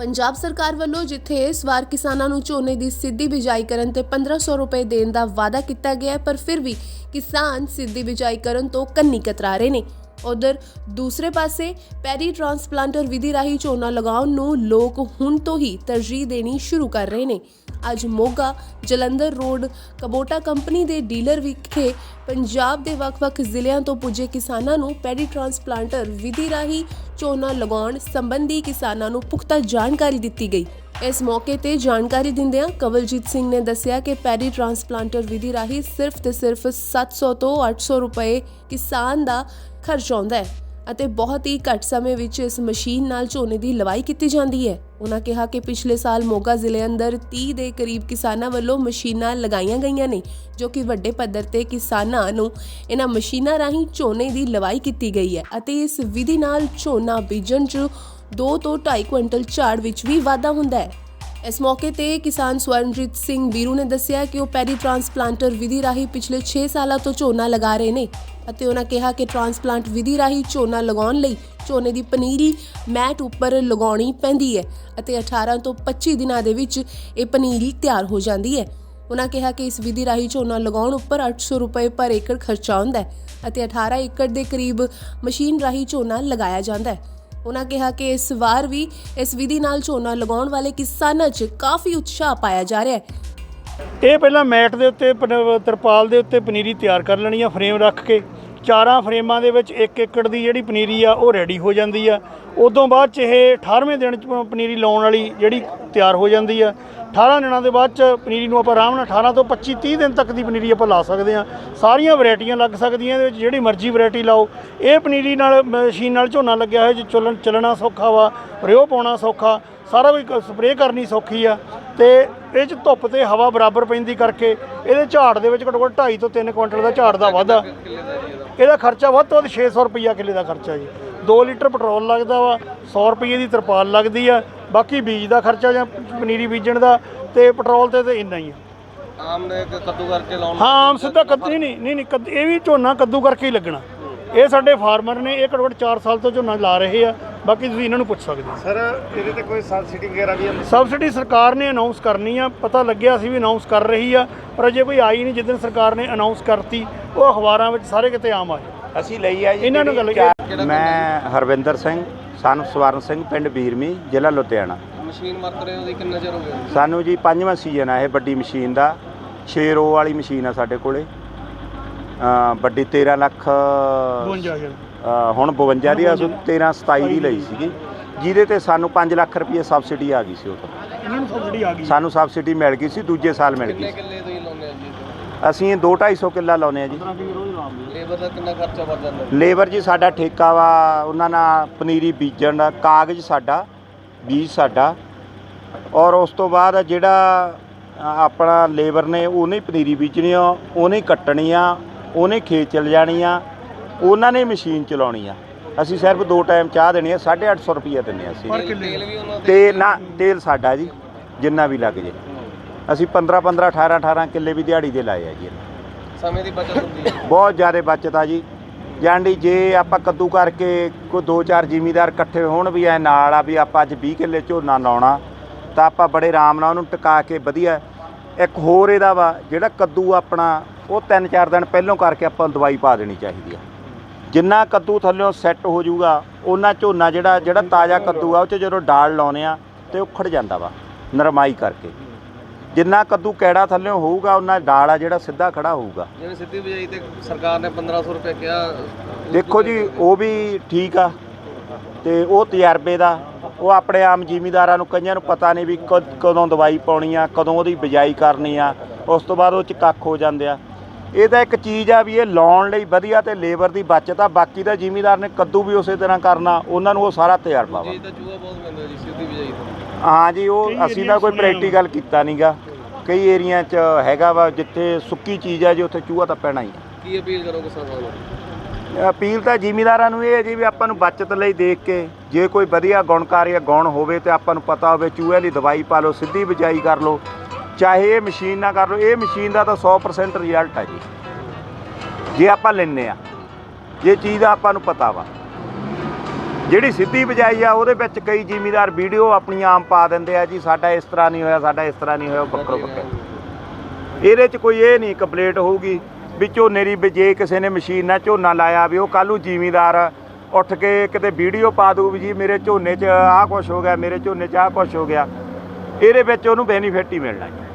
ਪੰਜਾਬ ਸਰਕਾਰ ਵੱਲੋਂ ਜਿੱਥੇ ਇਸ ਵਾਰ ਕਿਸਾਨਾਂ ਨੂੰ ਝੋਨੇ ਦੀ ਸਿੱਧੀ ਬਿਜਾਈ ਕਰਨ ਤੇ 1500 ਰੁਪਏ ਦੇਣ ਦਾ ਵਾਅਦਾ ਕੀਤਾ ਗਿਆ ਪਰ ਫਿਰ ਵੀ ਕਿਸਾਨ ਸਿੱਧੀ ਬਿਜਾਈ ਕਰਨ ਤੋਂ ਕੰਨੀ ਕਤਰਾ ਰਹੇ ਨੇ। ਉਧਰ ਦੂਸਰੇ ਪਾਸੇ ਪੈਰੀ ਟ੍ਰਾਂਸਪਲਾਂਟਰ ਵਿਧੀ ਰਾਹੀਂ ਝੋਨਾ ਲਗਾਉਣ ਨੂੰ ਲੋਕ ਹੁਣ ਤੋਂ ਹੀ ਤਰਜੀਹ ਦੇਣੀ ਸ਼ੁਰੂ ਕਰ ਰਹੇ ਨੇ। ਅੱਜ Moga Jalandhar road Kubota company ਦੇ ਡੀਲਰ ਵਿਖੇ ਪੰਜਾਬ ਦੇ ਵੱਖ-ਵੱਖ ਜ਼ਿਲ੍ਹਿਆਂ ਤੋਂ ਪੁੱਜੇ ਕਿਸਾਨਾਂ ਨੂੰ ਪੈਡੀ ਟ੍ਰਾਂਸਪਲਾਂਟਰ ਵਿਧੀ ਰਾਹੀਂ ਝੋਨਾ ਲਗਾਉਣ ਸੰਬੰਧੀ ਕਿਸਾਨਾਂ ਨੂੰ ਪੁਖਤਾ ਜਾਣਕਾਰੀ ਦਿੱਤੀ ਗਈ। ਇਸ ਮੌਕੇ ਤੇ ਜਾਣਕਾਰੀ ਦਿੰਦਿਆਂ ਕਵਲਜੀਤ ਸਿੰਘ ਨੇ ਦੱਸਿਆ ਕਿ ਪੈਡੀ ਟ੍ਰਾਂਸਪਲਾਂਟਰ ਵਿਧੀ ਰਾਹੀਂ ਸਿਰਫ ਤੇ ਸਿਰਫ 700 ਤੋਂ 800 ਰੁਪਏ ਕਿਸਾਨ ਦਾ ਖਰਚ ਆਉਂਦਾ ਹੈ ਅਤੇ ਬਹੁਤ ਹੀ ਘੱਟ ਸਮੇਂ ਵਿੱਚ ਇਸ ਮਸ਼ੀਨ ਨਾਲ ਝੋਨੇ ਦੀ ਲਵਾਈ ਕੀਤੀ ਜਾਂਦੀ ਹੈ। ਉਹਨਾਂ ਕਿਹਾ ਕਿ ਪਿਛਲੇ ਸਾਲ ਮੋਗਾ ਜ਼ਿਲ੍ਹੇ ਅੰਦਰ 30 ਦੇ ਕਰੀਬ ਕਿਸਾਨਾਂ ਵੱਲੋਂ ਮਸ਼ੀਨਾਂ ਲਗਾਈਆਂ ਗਈਆਂ ਨੇ, ਜੋ ਕਿ ਵੱਡੇ ਪੱਧਰ ਤੇ ਕਿਸਾਨਾਂ ਨੂੰ ਇਹਨਾਂ ਮਸ਼ੀਨਾਂ ਰਾਹੀਂ ਝੋਨੇ ਦੀ ਲਵਾਈ ਕੀਤੀ ਗਈ ਹੈ ਅਤੇ ਇਸ ਵਿਧੀ ਨਾਲ ਝੋਨਾ ਬੀਜਣ 'ਚ 2 ਤੋਂ 2.5 ਕੁਇੰਟਲ ਝਾੜ ਵਿੱਚ ਵੀ ਵਾਧਾ ਹੁੰਦਾ ਹੈ। ਇਸ ਮੌਕੇ ਤੇ ਕਿਸਾਨ ਸਵਰਨਜੀਤ ਸਿੰਘ ਬੀਰੂ ਨੇ ਦੱਸਿਆ ਕਿ ਉਹ ਪੈਰੀ ਟ੍ਰਾਂਸਪਲਾਂਟਰ ਵਿਧੀ ਰਾਹੀਂ ਪਿਛਲੇ 6 ਸਾਲਾਂ ਤੋਂ ਝੋਨਾ ਲਗਾ ਰਹੇ ਨੇ ਅਤੇ ਉਹਨਾਂ ਕਿਹਾ ਕਿ ਟ੍ਰਾਂਸਪਲਾਂਟ ਵਿਧੀ ਰਾਹੀਂ ਝੋਨਾ ਲਗਾਉਣ ਲਈ ਝੋਨੇ ਦੀ ਪਨੀਰੀ ਮੈਟ ਉੱਪਰ ਲਗਾਉਣੀ ਪੈਂਦੀ ਹੈ ਅਤੇ 18 ਤੋਂ 25 ਦਿਨਾਂ ਦੇ ਵਿੱਚ ਇਹ ਪਨੀਰੀ ਤਿਆਰ ਹੋ ਜਾਂਦੀ ਹੈ। ਉਹਨਾਂ ਕਿਹਾ ਕਿ ਇਸ ਵਿਧੀ ਰਾਹੀਂ ਝੋਨਾ ਲਗਾਉਣ ਉੱਪਰ 800 ਰੁਪਏ ਪਰ ਏਕੜ ਖਰਚਾ ਆਉਂਦਾ ਹੈ ਅਤੇ 18 ਏਕੜ ਦੇ ਕਰੀਬ ਮਸ਼ੀਨ ਰਾਹੀਂ ਝੋਨਾ ਲਗਾਇਆ ਜਾਂਦਾ ਹੈ। ਉਹਨਾਂ ਕਿਹਾ ਕਿ ਇਸ ਵਾਰ ਵੀ ਇਸ ਵਿਧੀ ਨਾਲ ਝੋਨਾ ਲਗਾਉਣ ਵਾਲੇ ਕਿਸਾਨਾਂ 'ਚ ਕਾਫੀ ਉਤਸ਼ਾਹ ਪਾਇਆ ਜਾ ਰਿਹਾ ਹੈ। ਇਹ ਪਹਿਲਾਂ ਮੈਟ ਦੇ ਉੱਤੇ, ਪਨ- ਤਰਪਾਲ ਦੇ ਉੱਤੇ ਪਨੀਰੀ ਤਿਆਰ ਕਰ ਲੈਣੀ ਆ, ਫਰੇਮ ਰੱਖ ਕੇ। ਚਾਰਾਂ ਫਰੇਮਾਂ ਦੇ ਵਿੱਚ 1 ਏਕੜ ਦੀ ਜਿਹੜੀ ਪਨੀਰੀ ਆ, ਉਹ ਰੈਡੀ ਹੋ ਜਾਂਦੀ ਆ। ਉਦੋਂ ਬਾਅਦ ਚ ਇਹ 18ਵੇਂ ਦਿਨ ਚ ਪਨੀਰੀ ਲਾਉਣ ਵਾਲੀ ਜਿਹੜੀ ਤਿਆਰ ਹੋ ਜਾਂਦੀ ਆ। 18 ਦਿਨਾਂ ਦੇ ਬਾਅਦ ਚ ਪਨੀਰੀ ਨੂੰ ਆਪਾਂ ਆਰਾਮ ਨਾਲ 18 ਤੋਂ 25 30 ਦਿਨ ਤੱਕ ਦੀ ਪਨੀਰੀ ਆਪਾਂ ਲਾ ਸਕਦੇ ਆ। ਸਾਰੀਆਂ ਵੈਰਾਈਟੀਆਂ ਲੱਗ ਸਕਦੀਆਂ, ਇਹਦੇ ਵਿੱਚ ਜਿਹੜੀ ਮਰਜ਼ੀ ਵੈਰਾਈਟੀ ਲਾਓ। ਇਹ ਪਨੀਰੀ ਨਾਲ ਮਸ਼ੀਨ ਨਾਲ ਝੋਨਾ ਲੱਗਿਆ ਹੋਇਆ, ਜੀ ਚੱਲਣ, ਚੱਲਣਾ ਸੌਖਾ ਵਾ, ਰਿਓ ਪਾਉਣਾ ਸੌਖਾ, ਸਾਰਾ ਕੁਝ ਸਪਰੇਅ ਕਰਨੀ ਸੌਖੀ ਆ। ਤੇ ਇਹ ਚ ਧੁੱਪ ਤੇ ਹਵਾ ਬਰਾਬਰ ਪੈਂਦੀ ਕਰਕੇ, ਇਹਦੇ ਝਾੜ ਦੇ ਵਿੱਚ ਘੱਟੋ ਘੱਟ 2.5 ਤੋਂ 3 ਕੁਇੰਟਲ ਦਾ ਝਾੜ ਦਾ ਵਾਧਾ। ਇਹਦਾ ਖਰਚਾ ਵੱਧ ਤੋਂ ਵੱਧ 600 ਰੁਪਈਆ ਕਿੱਲੇ ਦਾ ਖਰਚਾ ਜੀ। 2 ਲੀਟਰ ਪੈਟਰੋਲ ਲੱਗਦਾ ਵਾ 100 ਰੁਪਏ ਦੀ ਤਰਪਾਲ ਲੱਗਦੀ ਆ। ਬਾਕੀ ਬੀਜ ਦਾ ਖਰਚਾ ਜਾਂ ਪਨੀਰੀ ਬੀਜਣ ਦਾ ਤੇ ਪੈਟਰੋਲ ਤੇ ਤੇ ਇੰਨਾ ਹੀ ਆ। ਆਮ ਨੇ ਕੱਦੂ ਕਰਕੇ ਲਾਉਣ ਹਾਂ ਆਮ ਸਿੱਧਾ ਕੱਦੂ ਨਹੀਂ ਨਹੀਂ ਨਹੀਂ ਕੱਦ- ਇਹ ਵੀ ਝੋਨਾ ਕੱਦੂ ਕਰਕੇ ਹੀ ਲੱਗਣਾ। ਇਹ ਸਾਡੇ ਫਾਰਮਰ ਨੇ ਇਹ ਘੱਟ 4 ਸਾਲ ਤੋਂ ਝੋਨਾ ਲਾ ਰਹੇ ਆ। ਬਾਕੀ ਤੁਸੀਂ ਇਹਨਾਂ ਨੂੰ ਪੁੱਛ ਸਕਦੇ ਹੋ। ਸਰ ਇਹਦੇ ਤੇ ਕੋਈ ਸਬਸਿਡੀ ਵਗੈਰਾ ਵੀ ਹੈ? ਸਬਸਿਡੀ ਸਰਕਾਰ ਨੇ ਅਨਾਉਂਸ ਕਰਨੀ ਆ ਪਤਾ ਲੱਗਿਆ ਸੀ ਵੀ ਅਨਾਉਂਸ ਕਰ ਰਹੀ ਆ ਪਰ ਅਜੇ ਕੋਈ ਆਈ ਨਹੀਂ ਜਿੱਦਣ ਸਰਕਾਰ ਨੇ ਅਨਾਉਂਸ ਕਰਤੀ ਉਹ ਅਖਬਾਰਾਂ ਵਿੱਚ ਸਾਰੇ ਕਿਤੇ ਆਮ ਆ ਅਸੀਂ ਲਈ ਆ ਜੀ ਇਹਨਾਂ ਨੂੰ ਗੱਲ- ਮੈਂ ਹਰਵਿੰਦਰ ਸਿੰਘ ਸਨ ਸਵਰਨ ਸਿੰਘ ਪਿੰਡ ਬੀਰਮੀ ਜ਼ਿਲ੍ਹਾ ਲੁਧਿਆਣਾ। ਮਸ਼ੀਨ ਵਰਤ ਰਹੇ ਹੋ ਜੀ ਕਿੰਨਾ ਚਿਰ ਹੋ ਗਿਆ? ਸਾਨੂੰ ਜੀ ਪੰਜਵਾਂ ਸੀਜ਼ਨ ਆ ਇਹ ਵੱਡੀ ਮਸ਼ੀਨ ਦਾ। 6 ਰੋ ਵਾਲੀ ਮਸ਼ੀਨ ਆ ਸਾਡੇ ਕੋਲੇ। ਅ ਵੱਡੀ 13 ਲੱਖ 52 ਹਜ਼ਾਰ। ਅ, ਹੁਣ 52 ਦੀ ਅਸੀਂ 13 27 ਦੀ ਲਈ ਸੀਗੀ। ਜਿਹਦੇ ਤੇ ਸਾਨੂੰ 5 ਲੱਖ ਰੁਪਏ ਸਬਸਿਡੀ ਆ ਗਈ ਸੀ ਉਹ ਤੋਂ। ਇਹਨਾਂ ਨੂੰ ਸਬਸਿਡੀ ਆ ਗਈ? ਸਾਨੂੰ ਸਬਸਿਡੀ ਮਿਲ ਗਈ ਸੀ ਦੂਜੇ ਸਾਲ ਮਿਲ ਗਈ ਸੀ। ਕਿੱਲੇ ਤੁਸੀਂ ਲਾਉਂਦੇ ਆ ਜੀ? ਅਸੀਂ 2 250 ਕਿੱਲਾ ਲਾਉਨੇ ਆ ਜੀ। ਲੇਬਰ ਦਾ ਕਿੰਨਾ ਖਰਚਾ ਵੱਧ ਜਾਂਦਾ ਲੇਬਰ ਜੀ ਸਾਡਾ ਠੇਕਾ ਵਾ ਉਹਨਾਂ ਨਾਲ ਪਨੀਰੀ ਬੀਜਣ ਦਾ ਕਾਗਜ਼ ਸਾਡਾ ਬੀਜ ਸਾਡਾ। ਔਰ ਉਸ ਤੋਂ ਬਾਅਦ ਜਿਹੜਾ ਆਪਣਾ ਲੇਬਰ ਨੇ ਉਹਨੇ ਹੀ ਪਨੀਰੀ ਬੀਜਣੀ ਆ ਉਹਨੇ ਹੀ ਕੱਟਣੀ ਆ ਉਹਨੇ ਖੇਤ ਚਲ ਜਾਣੀ ਆ। ਉਹਨਾਂ ਨੇ ਮਸ਼ੀਨ ਚਲਾਉਣੀ ਆ। ਅਸੀਂ ਸਿਰਫ ਦੋ ਟਾਈਮ ਚਾਹ ਦੇਣੀ ਆ 850 ਰੁਪਏ ਦਿੰਦੇ ਆ ਅਸੀਂ। ਪਰ ਕਿੱਲੇ ਦੇ ਤੇ ਨਾ ਤੇਲ ਸਾਡਾ ਜੀ ਜਿੰਨਾ ਵੀ ਲੱਗ ਜੇ। ਅਸੀਂ 15 15 18 18 ਕਿੱਲੇ ਵੀ ਦਿਹਾੜੀ ਦੇ ਲਾਏ ਆ ਜੀ। ਸਮੇਂ ਦੀ ਬਚਤ ਹੁੰਦੀ ਹੈ ਬਹੁਤ ਜ਼ਿਆਦਾ ਬਚਤ ਆ ਜੀ। ਜਾਂਡੀ ਜੇ ਆਪਾਂ ਕੱਦੂ ਕਰਕੇ ਕੋਈ ਦੋ ਚਾਰ ਜ਼ਿਮੀਦਾਰ ਇਕੱਠੇ ਹੋਣ ਵੀ ਐ ਨਾਲ ਆ ਵੀ ਆਪਾਂ ਅੱਜ 20 ਕਿੱਲੇ ਝੋਨਾ ਲਾਉਣਾ ਤਾਂ ਆਪਾਂ ਬੜੇ ਆਰਾਮ ਨਾਲ ਉਹਨੂੰ ਟਿਕਾ ਕੇ ਵਧੀਆ। ਇੱਕ ਹੋਰ ਇਹਦਾ ਵਾ ਜਿਹੜਾ ਕੱਦੂ ਆਪਣਾ ਉਹ 3-4 ਦਿਨ ਪਹਿਲਾਂ ਕਰਕੇ ਆਪਾਂ ਨੂੰ ਦਵਾਈ ਪਾ ਦੇਣੀ ਚਾਹੀਦੀ ਆ। ਜਿੰਨਾ ਕੱਦੂ ਥੱਲਿਓਂ ਸੈੱਟ ਹੋ ਜਾਊਗਾ ਉਹਨਾਂ ਝੋਨਾ ਜਿਹੜਾ ਜਿਹੜਾ ਤਾਜ਼ਾ ਕੱਦੂ ਆ ਉਹ 'ਚ ਜਦੋਂ ਡਾਲ ਲਾਉਨੇ ਆ ਤੇ ਉਖੜ ਜਾਂਦਾ ਵਾ ਨਰਮਾਈ ਕਰਕੇ। ਜਿੰਨਾ ਕੱਦੂ ਕੈੜਾ ਥੱਲਿਓਂ ਹੋਊਗਾ ਉਹਨਾਂ ਡਾਲ ਆ ਜਿਹੜਾ ਸਿੱਧਾ ਖੜਾ ਹੋਊਗਾ। ਜਿਵੇਂ ਸਿੱਧੀ ਬਜਾਈ ਤੇ ਸਰਕਾਰ ਨੇ 1500 ਰੁਪਏ ਕਿਹਾ। ਦੇਖੋ ਜੀ ਉਹ ਵੀ ਠੀਕ ਆ ਤੇ ਉਹ ਤਜਰਬੇ ਦਾ ਉਹ ਆਪਣੇ ਆਮ ਜ਼ਿਮੀਦਾਰਾਂ ਨੂੰ ਕਈਆਂ ਨੂੰ ਪਤਾ ਨਹੀਂ ਵੀ ਕਦੋਂ ਦਵਾਈ ਪਾਉਣੀ ਆ ਕਦੋਂ ਉਹਦੀ ਬਿਜਾਈ ਕਰਨੀ ਆ ਉਸ ਤੋਂ ਬਾਅਦ ਉਹ ਚ ਕੱਖ ਹੋ ਜਾਂਦੇ ਆ। ਇਹ ਤਾਂ ਇੱਕ ਚੀਜ਼ ਆ ਵੀ ਇਹ ਲਾਉਣ ਲਈ ਵਧੀਆ ਤੇ ਲੇਬਰ ਦੀ ਬਚਤ ਆ। ਬਾਕੀ ਦਾ ਜ਼ਿਮੀਦਾਰ ਨੇ ਕੱਦੂ ਵੀ ਉਸੇ ਤਰ੍ਹਾਂ ਕਰਨਾ ਉਹਨਾਂ ਨੂੰ ਉਹ ਸਾਰਾ ਤਜਰਬਾ ਵਾ ਜੀ ਤਾਂ ਚੂਹਾ ਬਹੁਤ ਪੈਂਦਾ ਜੀ ਸਿੱਧੀ ਬਜਾਈ ਤੋਂ। ਹਾਂ ਜੀ ਉਹ ਅਸੀਂ ਤਾਂ ਕੋਈ ਪ੍ਰੈਕਟੀਕਲ ਕੀਤਾ ਨਹੀਂਗਾ ਕਈ ਏਰੀਆ 'ਚ ਹੈਗਾ ਵਾ ਜਿੱਥੇ ਸੁੱਕੀ ਚੀਜ਼ ਆ ਜੀ ਉੱਥੇ ਚੂਹਾ ਤਾਂ ਪੈਣਾ ਹੀ ਆ। ਕੀ ਅਪੀਲ ਕਰੋਗੇ ਕਿਸਾਨਾਂ ਨੂੰ ਅਪੀਲ ਤਾਂ ਜ਼ਿਮੀਦਾਰਾਂ ਨੂੰ ਇਹ ਹੈ ਜੀ ਵੀ ਆਪਾਂ ਨੂੰ ਬਚਤ ਲਈ ਦੇਖ ਕੇ ਜੇ ਕੋਈ ਵਧੀਆ ਗੁਣਕਾਰ ਜਾਂ ਗੁਣ ਹੋਵੇ ਤੇ ਆਪਾਂ ਨੂੰ ਪਤਾ ਹੋਵੇ ਚੂਹੇ ਦੀ ਦਵਾਈ ਪਾ ਲਓ ਸਿੱਧੀ ਬਿਜਾਈ ਕਰ ਲਓ। ਚਾਹੇ ਇਹ ਮਸ਼ੀਨ ਨਾ ਕਰ ਲਓ, ਇਹ ਮਸ਼ੀਨ ਦਾ ਤਾਂ 100% ਰਿਜ਼ਲਟ ਹੈ ਜੀ। ਜੇ ਆਪਾਂ ਲੈਨੇ ਆ ਜੇ ਚੀਜ਼ ਦਾ ਆਪਾਂ ਨੂੰ ਪਤਾ ਵਾ। ਜਿਹੜੀ ਸਿੱਧੀ ਬਿਜਾਈ ਆ, ਉਹਦੇ ਵਿੱਚ ਕਈ ਜ਼ਿਮੀਦਾਰ ਵੀਡੀਓ ਆਪਣੀ ਆਮ ਪਾ ਦਿੰਦੇ ਆ ਜੀ, ਸਾਡਾ ਇਸ ਤਰ੍ਹਾਂ ਨਹੀਂ ਹੋਇਆ, ਸਾਡਾ ਇਸ ਤਰ੍ਹਾਂ ਨਹੀਂ ਹੋਇਆ ਉਹ ਬੱਕਰੋ ਬੱਕਰ। ਇਹਦੇ 'ਚ ਕੋਈ ਇਹ ਨਹੀਂ ਕੰਪਲੀਟ ਹੋਊਗੀ ਵੀ ਝੋਨੇ ਦੀ ਵੀ ਜੇ ਕਿਸੇ ਨੇ ਮਸ਼ੀਨ ਨਾਲ ਝੋਨਾ ਲਾਇਆ ਵੀ ਉਹ ਕੱਲ੍ਹ ਨੂੰ ਜ਼ਿਮੀਦਾਰ ਉੱਠ ਕੇ ਕਿਤੇ ਵੀਡੀਓ ਪਾ ਦੂ ਵੀ ਜੀ, ਮੇਰੇ ਝੋਨੇ 'ਚ ਆਹ ਕੁਛ ਹੋ ਗਿਆ, ਮੇਰੇ ਝੋਨੇ 'ਚ ਆਹ ਕੁਛ ਹੋ ਗਿਆ। ਇਹਦੇ ਵਿੱਚ ਉਹਨੂੰ ਬੈਨੀਫਿਟ ਹੀ ਮਿਲਣਾ ਜੀ।